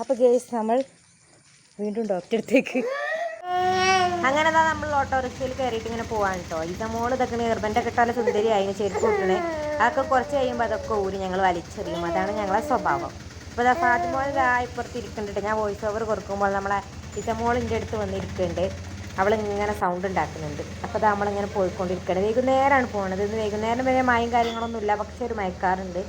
അപ്പോൾ ഗേസ് നമ്മൾ വീണ്ടും ഡോക്ടറെ അടുത്തേക്ക്. അങ്ങനെ ദാ നമ്മൾ ഓട്ടോറിക്ഷയിൽ കയറിയിട്ട് ഇങ്ങനെ പോകാൻ കേട്ടോ ഇത് മോൾ ഇതൊക്കെ നിർബന്ധം കിട്ടാൻ സുന്ദരി അതിന് ചെരുപ്പ് കിട്ടണേ അതൊക്കെ കുറച്ച് കഴിയുമ്പോൾ അതൊക്കെ ഊരി ഞങ്ങൾ വലിച്ചെറിയും. അതാണ് ഞങ്ങളെ സ്വഭാവം. അപ്പോൾ ഇതാ ഫാത്തിമോൾ ഇതാ ഇപ്പുറത്ത് ഇരിക്കുന്നുണ്ട് ഞാൻ വോയിസ് ഓവർ കൊടുക്കുമ്പോൾ നമ്മളെ ഇതമോളിന്റെ അടുത്ത് വന്നിരിക്കുന്നുണ്ട് അവൾ ഇങ്ങനെ സൗണ്ട് ഉണ്ടാക്കുന്നുണ്ട്. അപ്പോൾ അത് നമ്മളിങ്ങനെ പോയിക്കൊണ്ടിരിക്കുകയാണ് വൈകുന്നേരമാണ് പോകുന്നത് ഇന്ന് വൈകുന്നേരം വരെ മായും കാര്യങ്ങളൊന്നുമില്ല. പക്ഷെ ഒരു മയക്കാറുണ്ട്.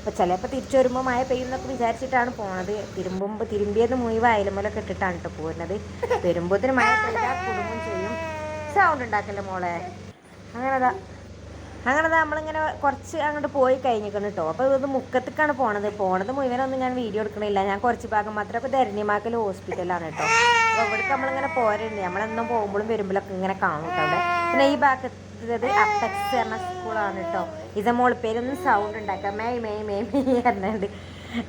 അപ്പോൾ ചിലപ്പോൾ തിരിച്ചു വരുമ്പോൾ മഴ പെയ്യുന്നൊക്കെ വിചാരിച്ചിട്ടാണ് പോണത്. തിരുമ്പുമ്പോൾ തിരുമ്പിയത് മുഴുവൻ അയലുമലൊക്കെ ഇട്ടിട്ടാണ് കേട്ടോ പോകുന്നത് വരുമ്പോഴത്തേന് മഴ പെയ്താൽ കുടുംബം ചെയ്യും. സൗണ്ട് ഉണ്ടാക്കല്ലേ മോളെ? അങ്ങനെതാ അങ്ങനെതാ നമ്മളിങ്ങനെ കുറച്ച് അങ്ങോട്ട് പോയി കഴിഞ്ഞിരിക്കണം കേട്ടോ അപ്പോൾ ഇത് മുക്കത്തേക്കാണ് പോണത്. പോണത് മുഴുവനൊന്നും ഞാൻ വീഡിയോ എടുക്കണില്ല. ഞാൻ കുറച്ച് ഭാഗം മാത്രം അപ്പോൾ ധരണിമാക്കൽ ഹോസ്പിറ്റലാണ് കേട്ടോ അപ്പോൾ ഇവിടേക്ക് നമ്മളിങ്ങനെ പോരുന്നുണ്ട് നമ്മളെന്നും പോകുമ്പോഴും വരുമ്പോഴൊക്കെ ഇങ്ങനെ കാണും കേട്ടോ അവിടെ. പിന്നെ ഈ ഭാഗത്ത് ഇത് അപ്പക്സ് എന്ന സ്കൂളാണ് കേട്ടോ ഇത് മോൾ പേരൊന്നും സൗണ്ട് ഉണ്ടാക്കാം മേയ് മേയ് മേയ് മേയ് പറഞ്ഞുണ്ട്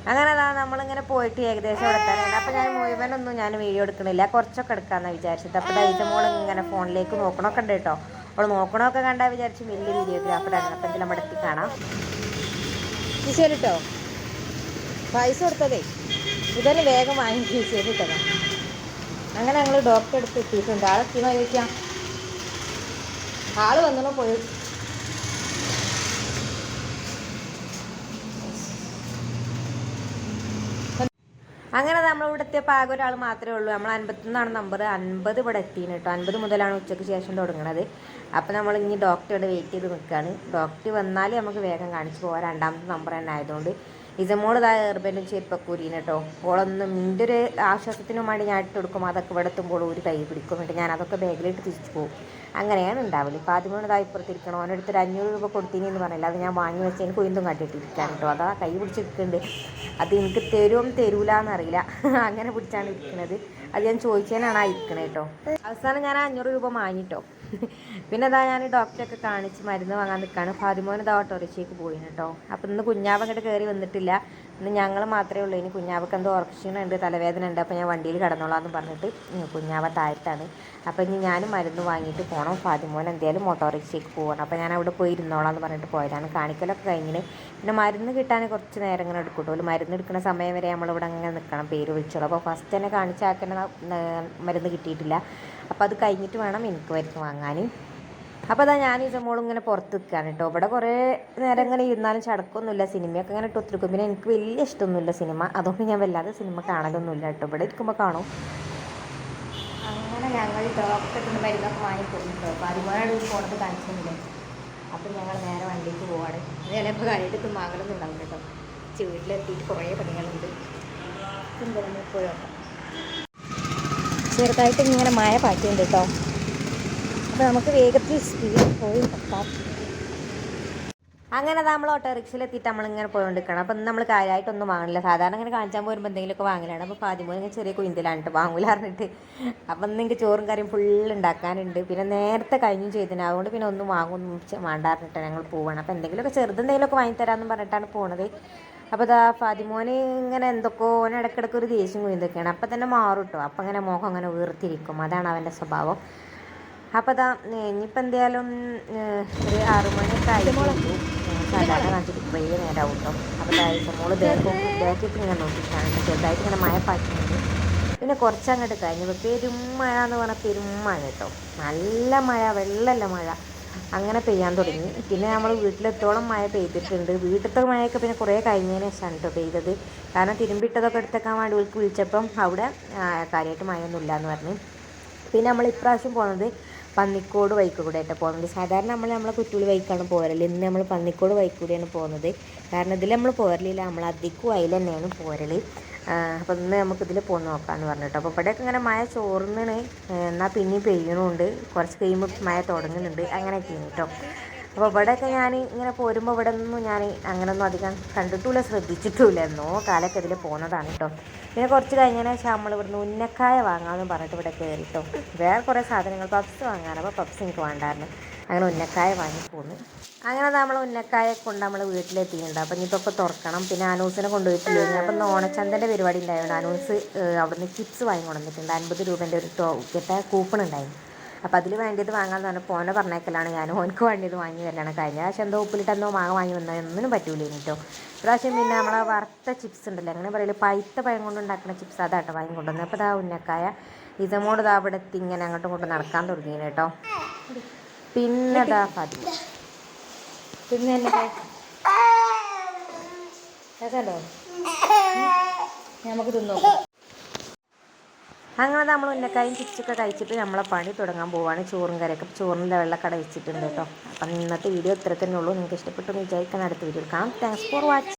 അങ്ങനെ അതാ നമ്മളിങ്ങനെ പോയിട്ട് ഏകദേശം എടുക്കാനാണ് അപ്പോൾ ഞാൻ മുഴുവനൊന്നും ഞാൻ വീഡിയോ എടുക്കണില്ല. കുറച്ചൊക്കെ എടുക്കാമെന്നാണ് വിചാരിച്ചത്. അപ്പോൾ മോൾ ഇങ്ങനെ ഫോണിലേക്ക് നോക്കണമൊക്കെ ഉണ്ട് കേട്ടോ അവൾ നോക്കണമൊക്കെ കണ്ടാൽ വിചാരിച്ച് വലിയ വീഡിയോഗ്രാഫറാണ് അപ്പം ഇതിൽ നമ്മുടെ എത്തി കാണാം. ശരി പൈസ കൊടുത്തതേ. ഇതന്നെ വേഗം വാങ്ങി ശരി കേട്ടോ അങ്ങനെ ഞങ്ങൾ ഡോക്ടറെ അടുത്ത് എത്തിയിട്ടുണ്ട്. ആളെ എത്തിയെന്ന് ചോദിക്കാം ആൾ വന്നപ്പോൾ പോയി. അങ്ങനെ നമ്മൾ ഇവിടെ എത്തിയപ്പോൾ ആകെ ഒരാൾ മാത്രമേ ഉള്ളൂ. നമ്മൾ അൻപത്തൊന്നാണ് നമ്പർ അൻപത് ഇവിടെ എത്തിയാണ് കേട്ടോ അൻപത് മുതലാണ് ഉച്ചയ്ക്ക് ശേഷം തുടങ്ങുന്നത് അപ്പോൾ നമ്മൾ ഇനി ഡോക്ടറോട് വെയിറ്റ് ചെയ്ത് നിൽക്കുകയാണ് ഡോക്ടർ വന്നാൽ നമുക്ക് വേഗം കാണിച്ച് പോകാം രണ്ടാമത്തെ നമ്പർ തന്നെ ആയതുകൊണ്ട്. ഇസമോൾ ഇതാ എർബനും ചെരുപ്പക്കൂരിന് കേട്ടോ ഓളൊന്നും നിന്റെ ഒരു ആശ്വാസത്തിനും വേണ്ടി ഞാൻ ഇട്ട് കൊടുക്കും അതൊക്കെ ഇവിടെ എത്തുമ്പോൾ ഒരു കൈ പിടിക്കും. എന്നിട്ട് ഞാൻ അതൊക്കെ ബാഗിലിട്ട് തിരിച്ചു പോകും അങ്ങനെയാണ് ഉണ്ടാവില്ല ഇപ്പോൾ ആദ്യമോട് ഇതാ ഇപ്പുറത്തിരിക്കണം അവനടുത്ത് ഒരു അഞ്ഞൂറ് രൂപ കൊടുത്തിനി എന്ന് പറഞ്ഞില്ല? അത് ഞാൻ വാങ്ങി വെച്ച് എനിക്ക് കുയിന്തും കാട്ടിയിട്ടിരിക്കാൻ കേട്ടോ അതാ കൈ പിടിച്ചിരിക്കുന്നുണ്ട് അത് എനിക്ക് തരും തരൂല എന്നറിയില്ല അങ്ങനെ പിടിച്ചാണ് ഇരിക്കുന്നത് അത് ഞാൻ ചോദിച്ചതിനാണ് ആ ഇരിക്കണത് കേട്ടോ അവസാനം ഞാൻ അഞ്ഞൂറ് രൂപ വാങ്ങിട്ടോ പിന്നെ അതാ ഞാൻ ഡോക്ടറൊക്കെ കാണിച്ച് മരുന്ന് വാങ്ങാൻ നിൽക്കുകയാണ് ഫാതിമോൻ ഇതാ ഓട്ടോറിക്ഷയ്ക്ക് പോയി കേട്ടോ അപ്പം ഇന്ന് കുഞ്ഞാവ് അങ്ങോട്ട് കയറി വന്നിട്ടില്ല. ഇന്ന് ഞങ്ങൾ മാത്രമേ ഉള്ളൂ. ഇനി കുഞ്ഞാവക്ക് എന്തോ ഉണ്ട് തലവേദന ഉണ്ട് അപ്പോൾ ഞാൻ വണ്ടിയിൽ കിടന്നോളാം എന്ന് പറഞ്ഞിട്ട് കുഞ്ഞാവ താഴത്താണ്. അപ്പോൾ ഇനി ഞാനും മരുന്ന് വാങ്ങിയിട്ട് പോകണം ഫാദിമോൻ എന്തായാലും ഓട്ടോറിക്ഷയ്ക്ക് പോകണം അപ്പോൾ ഞാൻ അവിടെ പോയി ഇരുന്നോളാം എന്ന് പറഞ്ഞിട്ട് പോയതാണ്. കാണിക്കലൊക്കെ കഴിഞ്ഞിന് പിന്നെ മരുന്ന് കിട്ടാൻ കുറച്ച് നേരം ഇങ്ങനെ എടുക്കും. കേട്ടോ മരുന്ന് എടുക്കുന്ന സമയം വരെ നമ്മളിവിടെ അങ്ങനെ നിൽക്കണം പേര് വിളിച്ചോളൂ. അപ്പോൾ ഫസ്റ്റ് തന്നെ കാണിച്ചാക്കുന്ന മരുന്ന് കിട്ടിയിട്ടില്ല. അപ്പോൾ അത് കഴിഞ്ഞിട്ട് വേണം എനിക്ക് മരുന്ന് വാങ്ങാൻ അപ്പോൾ അതാ ഞാൻ ഈ മോളും ഇങ്ങനെ പുറത്ത് നിൽക്കുകയാണ് കേട്ടോ. ഇവിടെ കുറേ നേരം ഇങ്ങനെ ഇരുന്നാലും ചടക്കൊന്നുമില്ല സിനിമയൊക്കെ ഇങ്ങനെ ഇട്ടൊത്തിരിക്കും. പിന്നെ എനിക്ക് വലിയ ഇഷ്ടമൊന്നുമില്ല സിനിമ. അതുകൊണ്ട് ഞാൻ വല്ലാതെ സിനിമ കാണലൊന്നുമില്ല കേട്ടോ. ഇവിടെ ഇരിക്കുമ്പോൾ കാണും. അങ്ങനെ ഞങ്ങൾ ഡോക്ടറിന് മരുന്നൊക്കെ വാങ്ങി പോകുന്നുണ്ടോ അപ്പോൾ അതുപോലെ പോണത് കാണിച്ചൊന്നുമില്ല അപ്പോൾ ഞങ്ങൾ നേരെ വണ്ടിക്ക് പോവാണ്. ചിലപ്പോൾ കഴിഞ്ഞിട്ട് മകളൊന്നും ഉണ്ടാവും കേട്ടോ. വീട്ടിലെത്തിയിട്ട് കുറേ പണികളുണ്ട്. എന്തായാലും പോയി നോക്കാം. ചെറുതായിട്ട് ഇങ്ങനെ മഴ പാറ്റിയുണ്ട് കേട്ടോ. അപ്പോൾ നമുക്ക് വേഗത്തിൽ സ്പീഡ് പോയി നോക്കാം അങ്ങനെ നമ്മൾ ഓട്ടോറിക്ഷയിൽ എത്തിയിട്ട് നമ്മളിങ്ങനെ പോയിക്കൊണ്ടിരിക്കണം അപ്പം നമ്മൾ കാര്യമായിട്ടൊന്നും വാങ്ങില്ല സാധാരണ ഇങ്ങനെ കാണിച്ചാൽ പോരുമ്പോൾ എന്തെങ്കിലുമൊക്കെ വാങ്ങലാണ്. അപ്പോൾ ആദ്യം ഇങ്ങനെ ചെറിയ കുയിന്തിലാണ് വാങ്ങൂല പറഞ്ഞിട്ട്. അപ്പം നിങ്ങൾക്ക് ചോറും കറിയും ഫുൾ ഉണ്ടാക്കാനുണ്ട് പിന്നെ നേരത്തെ കഴിഞ്ഞു ചെയ്തിന്. അതുകൊണ്ട് പിന്നെ ഒന്നും വാങ്ങൊന്നും വേണ്ട പറഞ്ഞിട്ട് ഞങ്ങൾ പോവണം. അപ്പോൾ എന്തെങ്കിലുമൊക്കെ ചെറുതെന്തെങ്കിലുമൊക്കെ വാങ്ങിത്തരാമെന്ന് പറഞ്ഞിട്ടാണ് പോണത്. അപ്പോൾ ഇതാ ഫാതിമോന് ഇങ്ങനെ എന്തൊക്കെയോ ഓൻ ഇടയ്ക്കിടയ്ക്ക് ഒരു ദേഷ്യം കുയിന്തൊക്കെയാണ്. അപ്പം തന്നെ മാറും കേട്ടോ അപ്പം അങ്ങനെ മുഖം അങ്ങനെ വീർത്തിരിക്കും. അതാണ് അവന്റെ സ്വഭാവം. അപ്പോൾ അതാ ഇനിയിപ്പോൾ എന്തായാലും ഒരു ആറു മണിയൊക്കെ ആയിട്ടുള്ളൂ സാധാരണ കാണിച്ചിട്ട് കുറേ നേരമാവും കേട്ടോ അപ്പോൾ ഇതായിട്ട് മോൾ ബാക്ക് ബാക്കിൽ ഇങ്ങനെ നോക്കിയിട്ടാണ് ചെറുതായിട്ട് ഇങ്ങനെ മഴ പാറ്റുന്നുണ്ട്. പിന്നെ കുറച്ചങ്ങോട്ട് കഴിഞ്ഞപ്പോൾ പെരും മഴ എന്ന് പറഞ്ഞാൽ പെരും മഴ കേട്ടോ നല്ല മഴ വെള്ളമല്ല മഴ. അങ്ങനെ പെയ്യാൻ തുടങ്ങി. പിന്നെ നമ്മൾ വീട്ടിലെത്തോളം മഴ പെയ്തിട്ടുണ്ട്. വീട്ടിലത്തെ മഴയൊക്കെ പിന്നെ കുറേ കഴിഞ്ഞതിന് ശേഷമാണ് കേട്ടോ പെയ്തത്. കാരണം തിരുമ്പിട്ടതൊക്കെ എടുത്തേക്കാൻ വേണ്ടി വിളിച്ചപ്പം അവിടെ കാര്യമായിട്ട് മഴയൊന്നുമില്ല എന്ന് പറഞ്ഞു. പിന്നെ നമ്മൾ ഇപ്രാവശ്യം പോകുന്നത് പന്നിക്കോട് വൈക്ക് കൂടെ ആയിട്ട് പോകുന്നത് സാധാരണ നമ്മൾ നമ്മളെ കുറ്റൂളി വൈക്കാണ് പോരൽ. ഇന്ന് നമ്മൾ പന്നിക്കോട് വൈക്ക് കൂടിയാണ് പോകുന്നത് കാരണം ഇതിൽ നമ്മൾ പോരലില്ല. നമ്മൾ അധികം അതിൽ തന്നെയാണ് പോരൽ അപ്പം ഇന്ന് നമുക്ക് ഇതിൽ പോന്ന് നോക്കാമെന്ന് പറഞ്ഞിട്ട്. അപ്പോൾ ഇവിടെയൊക്കെ ഇങ്ങനെ മഴ ചോർന്നാണ്. എന്നാൽ പിന്നെയും പെയ്യണമുണ്ട് കുറച്ച് കഴിയുമ്പോൾ മഴ തുടങ്ങുന്നുണ്ട്. അങ്ങനെയൊക്കെയാണ് കേട്ടോ അപ്പോൾ ഇവിടെയൊക്കെ ഞാൻ ഇങ്ങനെ പോരുമ്പോൾ ഇവിടെ ഒന്നും ഞാൻ അങ്ങനെയൊന്നും അധികം കണ്ടിട്ടില്ല ശ്രദ്ധിച്ചിട്ടുമില്ല എന്നോ കാലൊക്കെ ഇതിൽ പോകുന്നതാണ് കേട്ടോ പിന്നെ കുറച്ച് കഴിഞ്ഞാൽ നമ്മൾ ഇവിടുന്ന് ഉന്നക്കായ വാങ്ങാമെന്ന് പറഞ്ഞിട്ട് ഇവിടെ കയറി കേട്ടോ വേറെ കുറേ സാധനങ്ങൾ പപ്സ് വാങ്ങാൻ. അപ്പോൾ പപ്സ് എനിക്ക് വേണ്ടായിരുന്നു. അങ്ങനെ ഉന്നക്കായ വാങ്ങി പോന്നു. അങ്ങനെ നമ്മൾ ഉന്നക്കായ കൊണ്ട് നമ്മൾ വീട്ടിലെത്തിയിട്ടുണ്ട്. അപ്പം ഇനിയിപ്പോൾ തുറക്കണം. പിന്നെ അനൂസിനെ കൊണ്ടുപോയിട്ടില്ല അപ്പം ഇന്ന് ഓണച്ചന്തന്റെ പരിപാടി ഉണ്ടായതുകൊണ്ട് അനൂസ് അവിടുന്ന് ചിപ്സ് വാങ്ങി കൊണ്ടുവന്നിട്ടുണ്ട്. അൻപത് രൂപേന്റെ ഒരു ടോക്കറ്റ കൂപ്പൺ ഉണ്ടായിരുന്നു. അപ്പോൾ അതിൽ വേണ്ടിയത് വാങ്ങാമെന്ന് പറഞ്ഞപ്പോൾ ഓനെ പറഞ്ഞേക്കലാണ്. ഞാൻ ഓനക്ക് വേണ്ടിയത് വാങ്ങി തരണം. കഴിഞ്ഞ പ്രാവശ്യം എന്തോ ഉപ്പിലിട്ട് എന്തോ മാങ്ങ വാങ്ങി വന്നാൽ ഒന്നിനും പറ്റൂല കേട്ടോ പ്രാവശ്യം പിന്നെ നമ്മളെ വറുത്ത ചിപ്സ് ഉണ്ടല്ലോ അങ്ങനെ പറയൽ പൈത്ത പഴം കൊണ്ടുണ്ടാക്കുന്ന ചിപ്സ് അതാട്ടോ വാങ്ങി കൊണ്ടുവന്നത് അപ്പോൾ ഇതാ ഉന്നക്കായ ഇതമോട് ഇതാ അവിടെ എത്തി ഇങ്ങനെ അങ്ങോട്ടും ഇങ്ങോട്ടും നടക്കാൻ തുടങ്ങി കേട്ടോ പിന്നെ അതാ ഫതി. പിന്നെ എന്നെ കേട്ടോ നമുക്ക് തിന്നു അങ്ങനെ നമ്മൾ ഉന്നക്കായും ചിപ്സൊക്കെ കഴിച്ചിട്ട് നമ്മളെ പണി തുടങ്ങാൻ പോവാണ്. ചോറും കറിയൊക്കെ ചോറിന്റെ വെള്ളക്കട വെച്ചിട്ടുണ്ട് കേട്ടോ അപ്പം ഇന്നത്തെ വീഡിയോ ഇത്ര തന്നെ ഉള്ളൂ. നിങ്ങൾക്ക് ഇഷ്ടപ്പെട്ടു എന്ന് വിചാരിക്കാൻ അടുത്ത വീഡിയോ കാണാം. Thanks for watching